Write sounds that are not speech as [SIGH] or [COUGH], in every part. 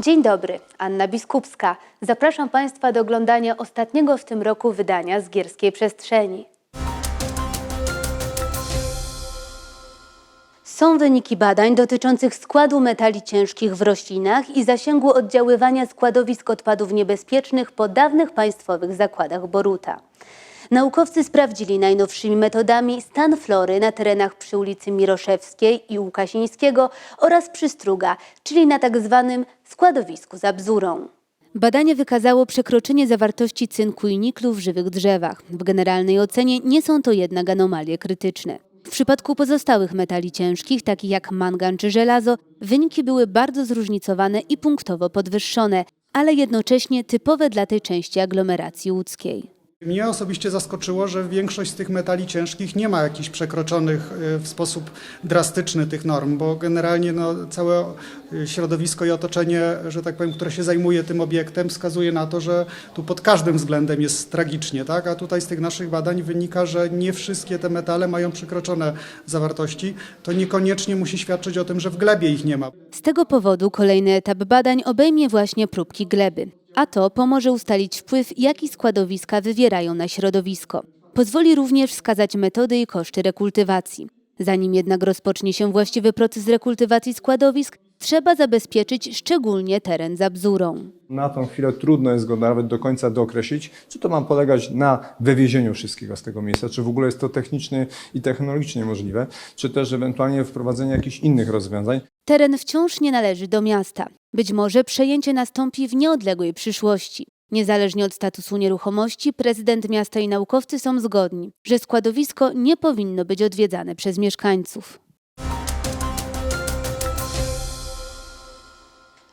Dzień dobry, Anna Biskupska. Zapraszam Państwa do oglądania ostatniego w tym roku wydania z Gierskiej Przestrzeni. Są wyniki badań dotyczących składu metali ciężkich w roślinach i zasięgu oddziaływania składowisk odpadów niebezpiecznych po dawnych państwowych zakładach Boruta. Naukowcy sprawdzili najnowszymi metodami stan flory na terenach przy ulicy Miroszewskiej i Łukasińskiego oraz przy Struga, czyli na tak zwanym składowisku za bzurą. Badanie wykazało przekroczenie zawartości cynku i niklu w żywych drzewach. W generalnej ocenie nie są to jednak anomalie krytyczne. W przypadku pozostałych metali ciężkich, takich jak mangan czy żelazo, wyniki były bardzo zróżnicowane i punktowo podwyższone, ale jednocześnie typowe dla tej części aglomeracji łódzkiej. Mnie osobiście zaskoczyło, że większość z tych metali ciężkich nie ma jakichś przekroczonych y, w sposób drastyczny tych norm, bo generalnie no, całe y, środowisko i otoczenie, że tak powiem, które się zajmuje tym obiektem, wskazuje na to, że tu pod każdym względem jest tragicznie, tak? A tutaj z tych naszych badań wynika, że nie wszystkie te metale mają przekroczone zawartości. To niekoniecznie musi świadczyć o tym, że w glebie ich nie ma. Z tego powodu kolejny etap badań obejmie właśnie próbki gleby, a to pomoże ustalić wpływ, jaki składowiska wywierają na środowisko. Pozwoli również wskazać metody i koszty rekultywacji. Zanim jednak rozpocznie się właściwy proces rekultywacji składowisk, trzeba zabezpieczyć szczególnie teren za bzurą. Na tą chwilę trudno jest go nawet do końca dookreślić, czy to ma polegać na wywiezieniu wszystkiego z tego miejsca, czy w ogóle jest to technicznie i technologicznie możliwe, czy też ewentualnie wprowadzenie jakichś innych rozwiązań. Teren wciąż nie należy do miasta. Być może przejęcie nastąpi w nieodległej przyszłości. Niezależnie od statusu nieruchomości, prezydent miasta i naukowcy są zgodni, że składowisko nie powinno być odwiedzane przez mieszkańców.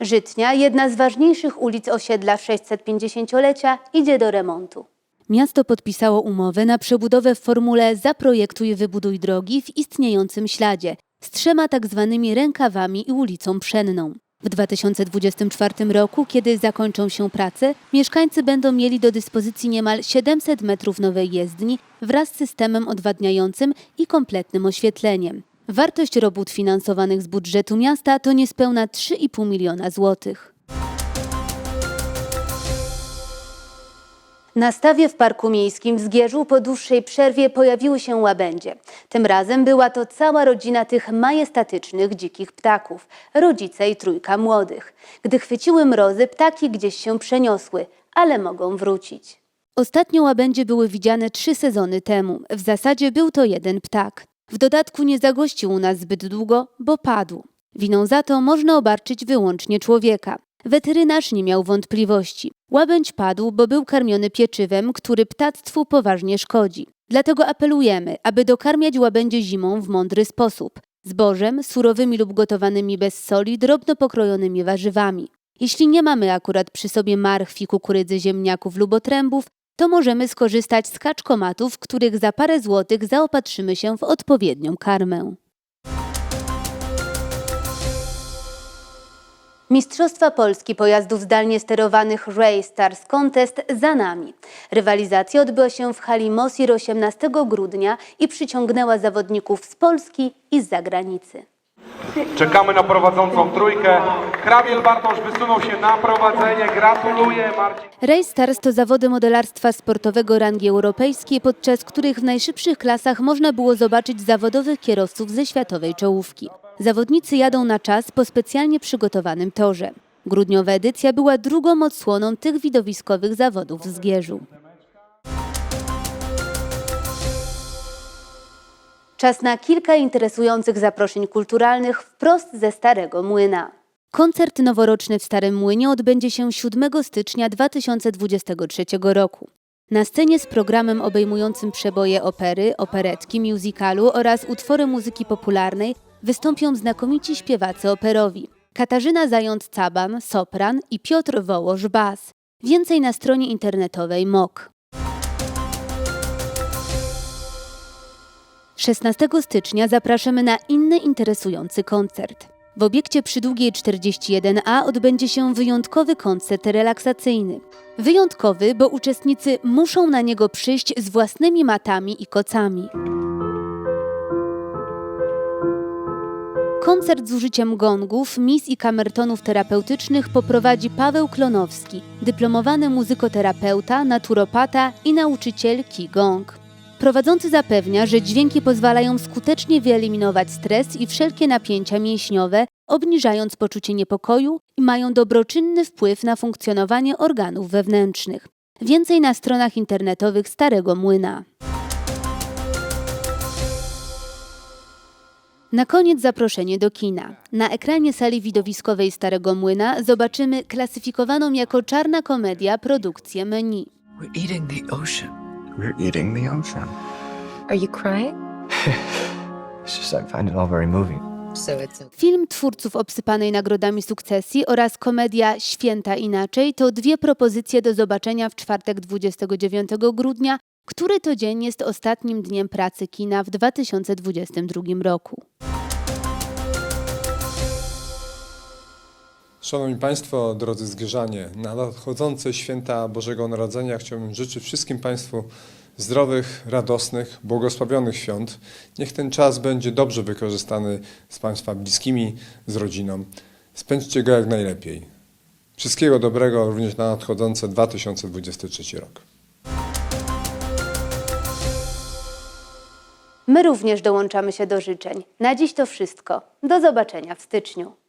Żytnia, jedna z ważniejszych ulic osiedla w 650-lecia, idzie do remontu. Miasto podpisało umowę na przebudowę w formule Zaprojektuj, wybuduj drogi w istniejącym śladzie z trzema tak zwanymi rękawami i ulicą Pszenną. W 2024 roku, kiedy zakończą się prace, mieszkańcy będą mieli do dyspozycji niemal 700 metrów nowej jezdni wraz z systemem odwadniającym i kompletnym oświetleniem. Wartość robót finansowanych z budżetu miasta to niespełna 3,5 miliona złotych. Na stawie w Parku Miejskim w Zgierzu po dłuższej przerwie pojawiły się łabędzie. Tym razem była to cała rodzina tych majestatycznych dzikich ptaków, rodzice i trójka młodych. Gdy chwyciły mrozy, ptaki gdzieś się przeniosły, ale mogą wrócić. Ostatnio łabędzie były widziane trzy sezony temu. W zasadzie był to jeden ptak. W dodatku nie zagościł u nas zbyt długo, bo padł. Winą za to można obarczyć wyłącznie człowieka. Weterynarz nie miał wątpliwości. Łabędź padł, bo był karmiony pieczywem, który ptactwu poważnie szkodzi. Dlatego apelujemy, aby dokarmiać łabędzie zimą w mądry sposób. Zbożem, surowymi lub gotowanymi bez soli, drobno pokrojonymi warzywami. Jeśli nie mamy akurat przy sobie marchwi, kukurydzy, ziemniaków lub otrębów, to możemy skorzystać z kaczkomatów, których za parę złotych zaopatrzymy się w odpowiednią karmę. Mistrzostwa Polski pojazdów zdalnie sterowanych Ray Stars Contest za nami. Rywalizacja odbyła się w hali Mosir 18 grudnia i przyciągnęła zawodników z Polski i z zagranicy. Czekamy na prowadzącą trójkę. Hrabiel Bartosz wysunął się na prowadzenie. Gratuluję Marcin. Race Stars to zawody modelarstwa sportowego rangi europejskiej, podczas których w najszybszych klasach można było zobaczyć zawodowych kierowców ze światowej czołówki. Zawodnicy jadą na czas po specjalnie przygotowanym torze. Grudniowa edycja była drugą odsłoną tych widowiskowych zawodów w Zgierzu. Czas na kilka interesujących zaproszeń kulturalnych wprost ze Starego Młyna. Koncert noworoczny w Starym Młynie odbędzie się 7 stycznia 2023 roku. Na scenie z programem obejmującym przeboje opery, operetki, musicalu oraz utwory muzyki popularnej wystąpią znakomici śpiewacy operowi. Katarzyna Zając-Caban, sopran i Piotr Wołosz, bas. Więcej na stronie internetowej MOK. 16 stycznia zapraszamy na inny interesujący koncert. W obiekcie przy Długiej 41A odbędzie się wyjątkowy koncert relaksacyjny. Wyjątkowy, bo uczestnicy muszą na niego przyjść z własnymi matami i kocami. Koncert z użyciem gongów, mis i kamertonów terapeutycznych poprowadzi Paweł Klonowski, dyplomowany muzykoterapeuta, naturopata i nauczyciel Qigong. Prowadzący zapewnia, że dźwięki pozwalają skutecznie wyeliminować stres i wszelkie napięcia mięśniowe, obniżając poczucie niepokoju i mają dobroczynny wpływ na funkcjonowanie organów wewnętrznych. Więcej na stronach internetowych Starego Młyna. Na koniec zaproszenie do kina. Na ekranie sali widowiskowej Starego Młyna zobaczymy klasyfikowaną jako czarna komedia produkcję menu. We're eating the ocean. We're eating the ocean. Are you crying? [LAUGHS] It's just I find it all very moving. So it's a Film twórców obsypanej nagrodami sukcesji oraz komedia Święta Inaczej to dwie propozycje do zobaczenia w czwartek 29 grudnia, który to dzień jest ostatnim dniem pracy kina w 2022 roku. Szanowni Państwo, drodzy zgierzanie, na nadchodzące święta Bożego Narodzenia chciałbym życzyć wszystkim Państwu zdrowych, radosnych, błogosławionych świąt. Niech ten czas będzie dobrze wykorzystany z Państwa bliskimi, z rodziną. Spędźcie go jak najlepiej. Wszystkiego dobrego również na nadchodzący 2023 rok. My również dołączamy się do życzeń. Na dziś to wszystko. Do zobaczenia w styczniu.